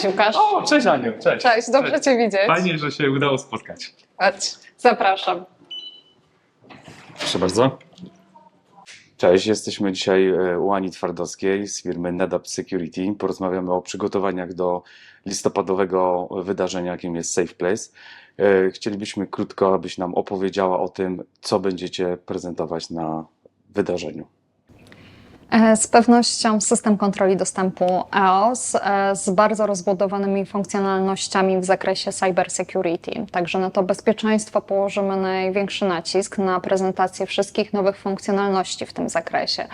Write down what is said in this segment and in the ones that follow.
Cześć Łukasz. O, cześć Aniu, cześć. Cześć, dobrze Cię widzieć. Fajnie, że się udało spotkać. Chodź, zapraszam. Proszę bardzo. Cześć, jesteśmy dzisiaj e, u Ani Twardowskiej z firmy NetApp Security. Porozmawiamy o przygotowaniach do listopadowego wydarzenia, jakim jest Safe Place. E, Chcielibyśmy krótko, abyś nam opowiedziała o tym, co będziecie prezentować na wydarzeniu. E, Z pewnością system kontroli dostępu EOS e, z bardzo rozbudowanymi funkcjonalnościami w zakresie cybersecurity. Także na to bezpieczeństwo położymy największy nacisk na prezentację wszystkich nowych funkcjonalności w tym zakresie.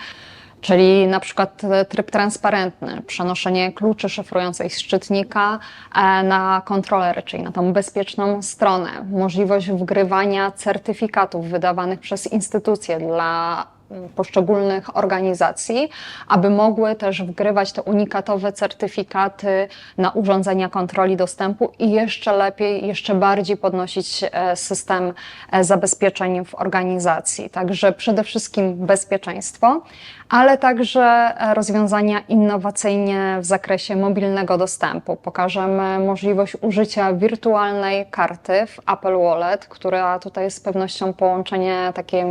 Czyli na przykład e, tryb transparentny, przenoszenie kluczy szyfrujących z szczytnika e, na kontroler, czyli na tą bezpieczną stronę, możliwość wgrywania certyfikatów wydawanych przez instytucje dla poszczególnych organizacji, aby mogły też wgrywać te unikatowe certyfikaty na urządzenia kontroli dostępu i jeszcze lepiej, jeszcze bardziej podnosić e, system e, zabezpieczeń w organizacji. Także przede wszystkim bezpieczeństwo, ale także e, rozwiązania innowacyjne w zakresie mobilnego dostępu. Pokażemy możliwość użycia wirtualnej karty w Apple Wallet, która tutaj jest z pewnością połączenie takiej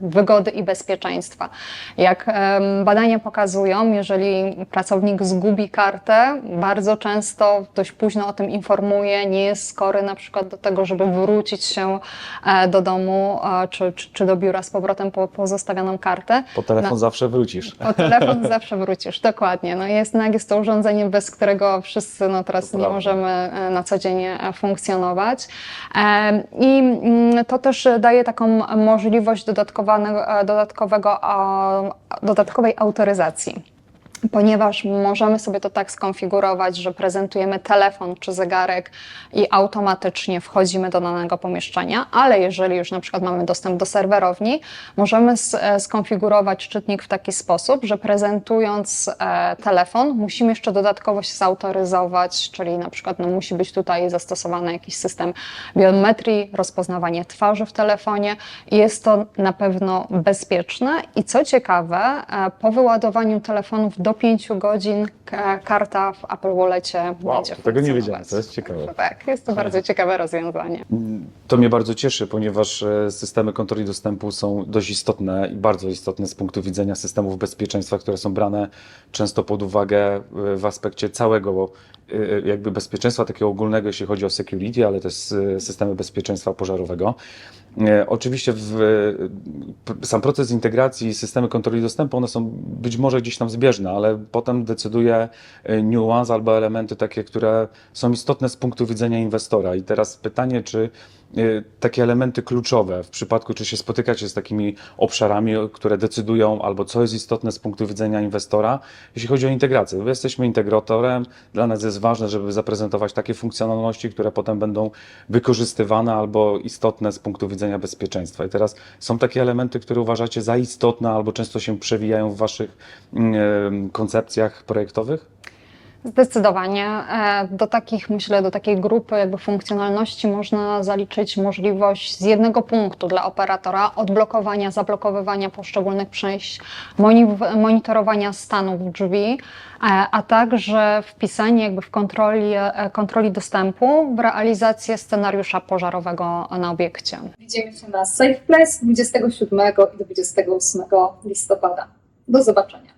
wygody i bezpieczeństwa. Jak em, badania pokazują, jeżeli pracownik zgubi kartę, bardzo często dość późno o tym informuje, nie jest skory na przykład do tego, żeby wrócić się e, do domu e, czy, czy, czy do biura z powrotem po pozostawioną kartę. Po telefon No. zawsze wrócisz. Po telefon zawsze wrócisz, dokładnie. No jest, no, jest to urządzenie, bez którego wszyscy no, teraz To nie prawda. możemy e, na co dzień funkcjonować. I mm, to też daje taką możliwość dodatkowanego, e, dodatkowego, dodatkowej autoryzacji. Ponieważ możemy sobie to tak skonfigurować, że prezentujemy telefon czy zegarek i automatycznie wchodzimy do danego pomieszczenia, ale jeżeli już na przykład mamy dostęp do serwerowni, możemy e, skonfigurować czytnik w taki sposób, że prezentując e, telefon, musimy jeszcze dodatkowo się zautoryzować, czyli na przykład no, musi być tutaj zastosowany jakiś system biometrii, rozpoznawanie twarzy w telefonie jest to na pewno bezpieczne. I co ciekawe, e, po wyładowaniu telefonów do 5 godzin karta w Apple Wallecie Wow, będzie tego nie wiedziałem, to jest ciekawe. Tak, jest to bardzo ciekawe rozwiązanie. To mnie bardzo cieszy, ponieważ e, systemy kontroli dostępu są dość istotne i bardzo istotne z punktu widzenia systemów bezpieczeństwa, które są brane często pod uwagę e, w aspekcie całego e, jakby bezpieczeństwa takiego ogólnego, jeśli chodzi o security, ale też systemy bezpieczeństwa pożarowego. Oczywiście w, sam proces integracji i systemy kontroli dostępu, one są być może gdzieś tam zbieżne, ale potem decyduje nuance albo elementy takie, które są istotne z punktu widzenia inwestora. I teraz pytanie, czy takie elementy kluczowe w przypadku, czy się spotykacie z takimi obszarami, które decydują, albo co jest istotne z punktu widzenia inwestora, jeśli chodzi o integrację. My jesteśmy integratorem, dla nas jest ważne, żeby zaprezentować takie funkcjonalności, które potem będą wykorzystywane albo istotne z punktu widzenia bezpieczeństwa. I teraz są takie elementy, które uważacie za istotne, albo często się przewijają w waszych mm, koncepcjach projektowych? Zdecydowanie. E, Do takich, myślę, do takiej grupy jakby funkcjonalności można zaliczyć możliwość z jednego punktu dla operatora odblokowania, zablokowywania poszczególnych przejść, moni- monitorowania stanów drzwi, e, a także wpisanie jakby w kontroli, e, kontroli dostępu w realizację scenariusza pożarowego na obiekcie. Widzimy się na Safe Place 27 i 28 listopada. Do zobaczenia.